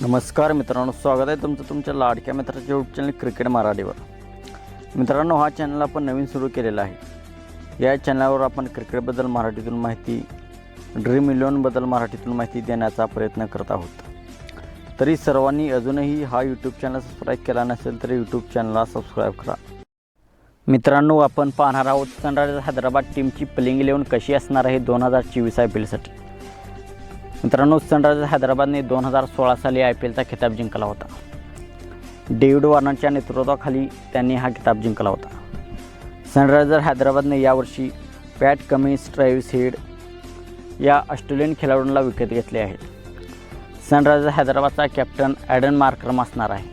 नमस्कार मित्रांनो स्वागत आहे तुमचं तुमच्या लाडक्या मित्राच्या यूट्यूब चॅनल क्रिकेट मराठीवर. मित्रांनो हा चॅनल आपण नवीन सुरू केलेला आहे. या चॅनलवर आपण क्रिकेटबद्दल मराठीतून माहिती ड्रीम इलेवनबद्दल मराठीतून माहिती देण्याचा प्रयत्न करत आहोत. तरी सर्वांनी अजूनही हा यूट्यूब चॅनल सबस्क्राईब केला नसेल तर यूट्यूब चॅनलला सबस्क्राईब करा. मित्रांनो आपण पाहणार आहोत सनरायझर्स हैदराबाद टीमची प्लेइंग इलेवन कशी असणार आहे दोन हजार चोवीस आय पी एलसाठी मित्रांनो सनरायझर्स हैदराबादने दोन हजार सोळा साली आय पी एलचा खिताब जिंकला होता. डेव्हिड वॉर्नरच्या नेतृत्वाखाली त्यांनी हा खिताब जिंकला होता. सनरायझर हैदराबादने यावर्षी पॅट कमिन्स ट्रॅव्हिस हेड या ऑस्ट्रेलियन खेळाडूंना विकत घेतले आहे सनरायझर हैदराबादचा कॅप्टन ॲडन मार्क्रम असणार आहे.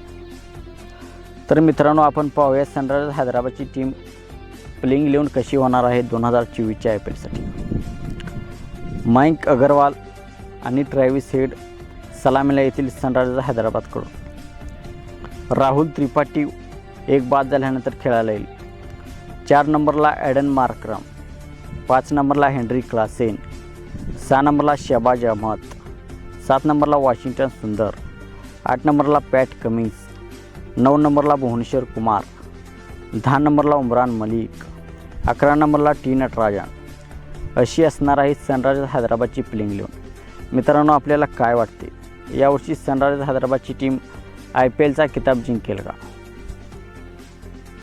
तर मित्रांनो आपण पाहूया सनरायझर हैदराबादची टीम प्लेइंग लिहून कशी होणार आहे दोन हजार चोवीसच्या आय पी एलसाठी. मयंक अगरवाल आणि ट्रॅव्हिस हेड सलामीला येथील सनरायझर हैदराबादकडून. राहुल त्रिपाठी एक बाद झाल्यानंतर खेळायला येईल. चार नंबरला ॲडन मार्क्रम पाच नंबरला हेनरी क्लासेन सहा नंबरला शबाज अहमद सात नंबरला वॉशिंग्टन सुंदर आठ नंबरला पॅट कमिन्स नऊ नंबरला भुवनेश्वर कुमार दहा नंबरला उमरान मलिक अकरा नंबरला टी नटराजन अशी असणार आहे सनरायझर्स हैदराबादची प्लेइंग इलेव्हन. मित्रांनो आपल्याला काय वाटते? यावर्षी सनरायझर हैदराबादची टीम आय पी एलचा किताब जिंकेल का?